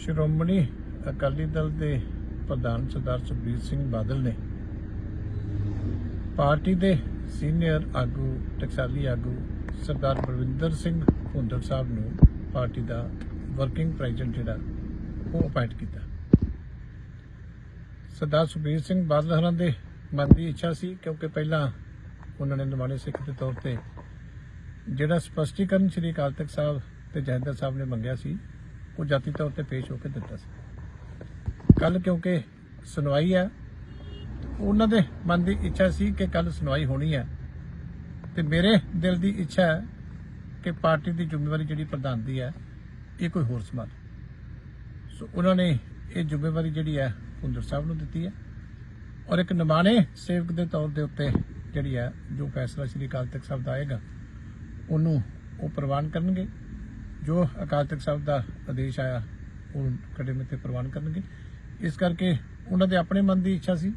ਸ਼੍ਰੋਮਣੀ ਅਕਾਲੀ ਦਲ ਦੇ ਪ੍ਰਧਾਨ ਸਰਦਾਰ ਸੁਖਬੀਰ ਸਿੰਘ ਬਾਦਲ ਨੇ ਪਾਰਟੀ ਦੇ ਸੀਨੀਅਰ ਆਗੂ, ਟਕਸਾਲੀ ਆਗੂ ਸਰਦਾਰ ਬਲਵਿੰਦਰ ਸਿੰਘ ਭੁੰਦੜ ਸਾਹਿਬ ਨੂੰ ਪਾਰਟੀ ਦਾ ਵਰਕਿੰਗ ਪ੍ਰੈਜ਼ੀਡੈਂਟ ਜਿਹੜਾ, ਉਹ ਅਪਾਇੰਟ ਕੀਤਾ। ਸਰਦਾਰ ਸੁਖਬੀਰ ਸਿੰਘ ਬਾਦਲ ਹਰਾਂ ਦੇ ਮਨ ਦੀ ਇੱਛਾ ਸੀ, ਕਿਉਂਕਿ ਪਹਿਲਾਂ ਉਹਨਾਂ ਨੇ ਨਿਮਾਣੇ ਸਿੱਖ ਦੇ ਤੌਰ ਤੇ ਜਿਹੜਾ ਸਪਸ਼ਟੀਕਰਨ ਸ੍ਰੀ ਅਕਾਲ ਤਖਤ ਸਾਹਿਬ ਤੇ ਜੈਦਰ ਸਾਹਿਬ ਨੇ ਮੰਗਿਆ ਸੀ ਉਹ ਜਾਤੀ ਤੌਰ ਤੇ ਪੇਸ਼ ਹੋ ਕੇ ਦਿੱਤਾ ਸੀ। ਕੱਲ ਕਿਉਂਕਿ ਸੁਣਵਾਈ ਹੈ, ਉਹਨਾਂ ਦੇ ਮਨ ਦੀ ਇੱਛਾ ਸੀ ਕਿ ਕੱਲ ਸੁਣਵਾਈ ਹੋਣੀ ਹੈ। ਤੇ ਮੇਰੇ ਦਿਲ ਦੀ ਇੱਛਾ ਹੈ ਕਿ ਪਾਰਟੀ ਦੀ ਜ਼ਿੰਮੇਵਾਰੀ ਜਿਹੜੀ ਪ੍ਰਧਾਨ ਦੀ ਹੈ, ਇਹ ਕੋਈ ਹੋਰ ਸੰਭਾਲ। ਸੋ ਉਹਨਾਂ ਨੇ ਇਹ ਜ਼ਿੰਮੇਵਾਰੀ ਜਿਹੜੀ ਹੈ ਹੁੰਦਰ ਸਾਹਿਬ ਨੂੰ ਦਿੱਤੀ ਹੈ। ਔਰ ਇੱਕ ਨਿਮਾਣੇ ਸੇਵਕ ਦੇ ਤੌਰ ਦੇ ਉੱਤੇ ਜਿਹੜੀ ਹੈ, ਜੋ ਫੈਸਲਾ ਸ੍ਰੀ ਅਕਾਲ ਤਖਤ ਸਾਹਿਬ ਦਾ ਆਏਗਾ, ਉਹਨੂੰ ਉਹ ਪ੍ਰਵਾਨ ਕਰਨਗੇ। ਜੋ ਅਕਾਲ ਤਖਤ ਸਾਹਿਬ ਦਾ ਆਦੇਸ਼ ਆਇਆ, ਉਹ ਕੜੇ ਮਤੇ ਪ੍ਰਵਾਨ ਕਰਨਗੇ। ਇਸ ਕਰਕੇ ਉਹਨਾਂ ਦੇ ਆਪਣੇ ਮਨ ਦੀ ਇੱਛਾ ਸੀ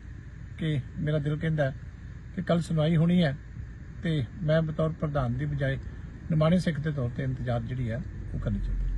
ਕਿ ਮੇਰਾ ਦਿਲ ਕਹਿੰਦਾ ਕਿ ਕੱਲ ਸੁਣਵਾਈ ਹੋਣੀ ਹੈ ਤੇ ਮੈਂ ਬਤੌਰ ਪ੍ਰਧਾਨ ਦੀ ਬਜਾਏ ਨਿਮਾਣੇ ਸਿੱਖ ਦੇ ਤੌਰ ਤੇ ਇੰਤਜ਼ਾਰ ਜਿਹੜੀ ਹੈ, ਉਹ ਕਰਨੀ ਚਾਹੀਦੀ